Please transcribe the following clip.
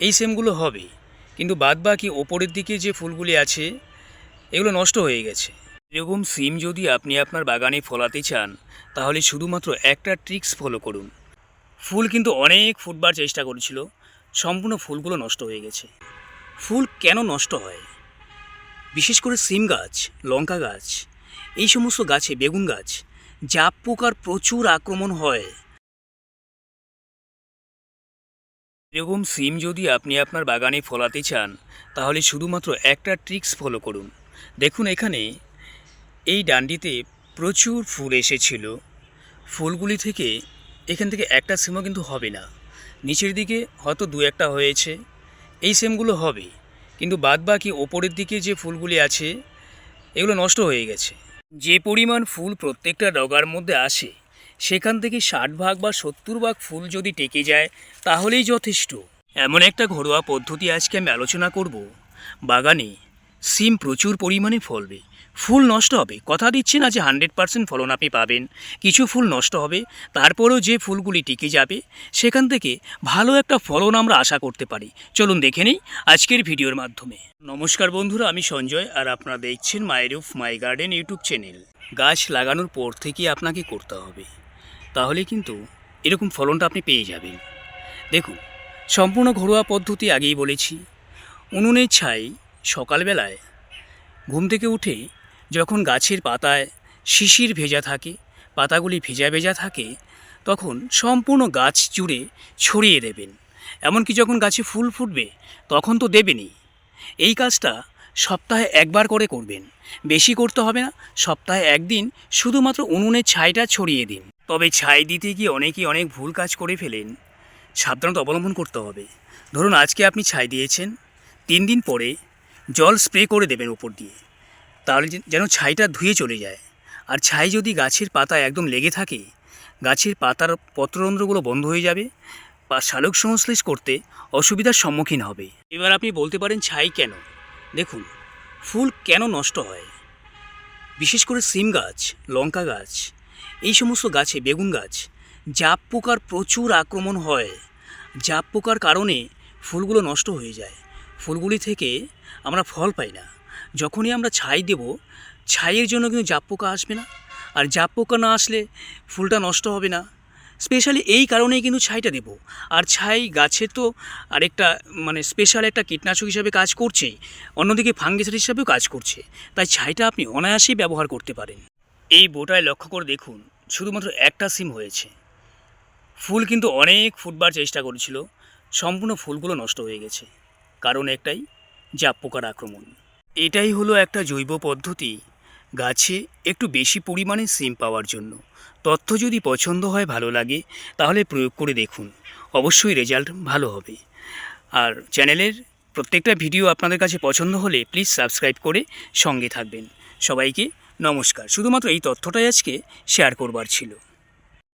এই সেমগুলো হবে, কিন্তু বাদ বাকি ওপরের দিকে যে ফুলগুলি আছে, এগুলো নষ্ট হয়ে গেছে। এরকম সিম যদি আপনি আপনার বাগানে ফলাতে চান, তাহলে শুধুমাত্র একটা ট্রিক্স ফলো করুন। ফুল কিন্তু অনেক ফুটবার চেষ্টা করেছিল, সম্পূর্ণ ফুলগুলো নষ্ট হয়ে গেছে। ফুল কেন নষ্ট হয়? বিশেষ করে সিম গাছ, লঙ্কা গাছ, এই সমস্ত গাছে বেগুন গাছ জাপ পোকার প্রচুর আক্রমণ হয়। এরকম সিম যদি আপনি আপনার বাগানে ফলাতে চান, তাহলে শুধুমাত্র একটা ট্রিক্স ফলো করুন। দেখুন এখানে এই ডান্ডিতে প্রচুর ফুল এসেছিল। ফুলগুলি থেকে এখান থেকে একটা সিমও কিন্তু হবে না। নিচের দিকে হয়তো দু একটা হয়েছে, এই সিমগুলো হবে। কিন্তু বাদ বাকি ওপরের দিকে যে ফুলগুলি আছে, এগুলো নষ্ট হয়ে গেছে। যে পরিমাণ ফুল প্রত্যেকটা ডগার মধ্যে আসে সেখান থেকে ষাট ভাগ বা সত্তর ভাগ ফুল যদি টেকে যায়, তাহলেই যথেষ্ট। এমন একটা ঘরোয়া পদ্ধতি আজকে আমি আলোচনা করব। বাগানে সিম প্রচুর পরিমাণে ফলবে। ফুল নষ্ট হবে। কথা দিচ্ছি না যে হান্ড্রেড পার্সেন্ট ফলন আপনি পাবেন। কিছু ফুল নষ্ট হবে, তারপরেও যে ফুলগুলি টিকে যাবে, সেখান থেকে ভালো একটা ফলন আমরা আশা করতে পারি। চলুন দেখে নিই আজকের ভিডিওর মাধ্যমে। নমস্কার বন্ধুরা, আমি সঞ্জয় আর আপনারা দেখছেন my roof my garden YouTube channel. গাছ লাগানোর পর থেকে আপনাকে করতে হবে। তাহলে কিন্তু এরকম ফলনটা আপনি পেয়ে যাবেন। দেখুন, সম্পূর্ণ ঘরোয়া পদ্ধতি আগেই বলেছি। উনুনের ছাই, সকালবেলায় ঘুম থেকে উঠে যখন গাছের পাতায় শিশির ভেজা থাকে, পাতাগুলি ভেজা ভেজা থাকে, তখন সম্পূর্ণ গাছ জুড়ে ছড়িয়ে দেবেন। এমনকি যখন গাছে ফুল ফুটবে, তখন তো দেবেনই। এই কাজটা সপ্তাহে একবার করে করবেন। বেশি করতে হবে না, সপ্তাহে একদিন শুধুমাত্র উনুনের ছাইটা ছড়িয়ে দিন। তবে ছাই দিতে গিয়ে অনেকেই অনেক ভুল কাজ করে ফেলেন। সাবধানতা অবলম্বন করতে হবে। ধরুন আজকে আপনি ছাই দিয়েছেন, তিন দিন পরে জল স্প্রে করে দেবেন উপর দিয়ে। তাহলে যেন ছাইটা ধুয়ে চলে যায়। আর ছাই যদি গাছের পাতা একদম লেগে থাকে, গাছের পাতার পত্ররন্ধ্রগুলো বন্ধ হয়ে যাবে বা শালক সংশ্লেষ করতে অসুবিধার সম্মুখীন হবে। এবার আপনি বলতে পারেন ছাই কেন? দেখুন, ফুল কেন নষ্ট হয়? বিশেষ করে সিম গাছ, লঙ্কা গাছ, এই সমস্ত গাছে বেগুন গাছ, জাপ পোকার প্রচুর আক্রমণ হয়। জাপ পোকার কারণে ফুলগুলো নষ্ট হয়ে যায়। ফুলগুলি থেকে আমরা ফল পাই না। যখনই আমরা ছাই দেব, ছাইয়ের জন্য কিন্তু জাপ পোকা আসবে না। আর জাপ পোকা না আসলে ফুলটা নষ্ট হবে না। স্পেশালি এই কারণেই কিন্তু ছাইটা দেব। আর ছাই গাছে তো আরেকটা মানে স্পেশাল একটা কীটনাশক হিসাবে কাজ করছে অন্যদিকে ফাঙ্গিসাইড হিসাবেও কাজ করছে। তাই ছাইটা আপনি অনায়াসেই ব্যবহার করতে পারেন। এই বোটায় লক্ষ্য করে দেখুন, শুধুমাত্র একটা সিম হয়েছে। ফুল কিন্তু অনেক ফুটবার চেষ্টা করেছিল, সম্পূর্ণ ফুলগুলো নষ্ট হয়ে গেছে। কারণ একটাই জাপ পোকার আক্রমণ। এটাই হলো একটা জৈব পদ্ধতি। গাছে একটু বেশি পরিমাণে সিম পাওয়ার জন্য। তথ্য যদি পছন্দ হয়, ভালো লাগে, তাহলে প্রয়োগ করে দেখুন। অবশ্যই রেজাল্ট ভালো হবে। আর চ্যানেলের প্রত্যেকটা ভিডিও আপনাদের কাছে পছন্দ হলে প্লিজ সাবস্ক্রাইব করে সঙ্গে থাকবেন। সবাইকে নমস্কার। শুধুমাত্র এই তথ্যটাই আজকে শেয়ার করবার ছিল।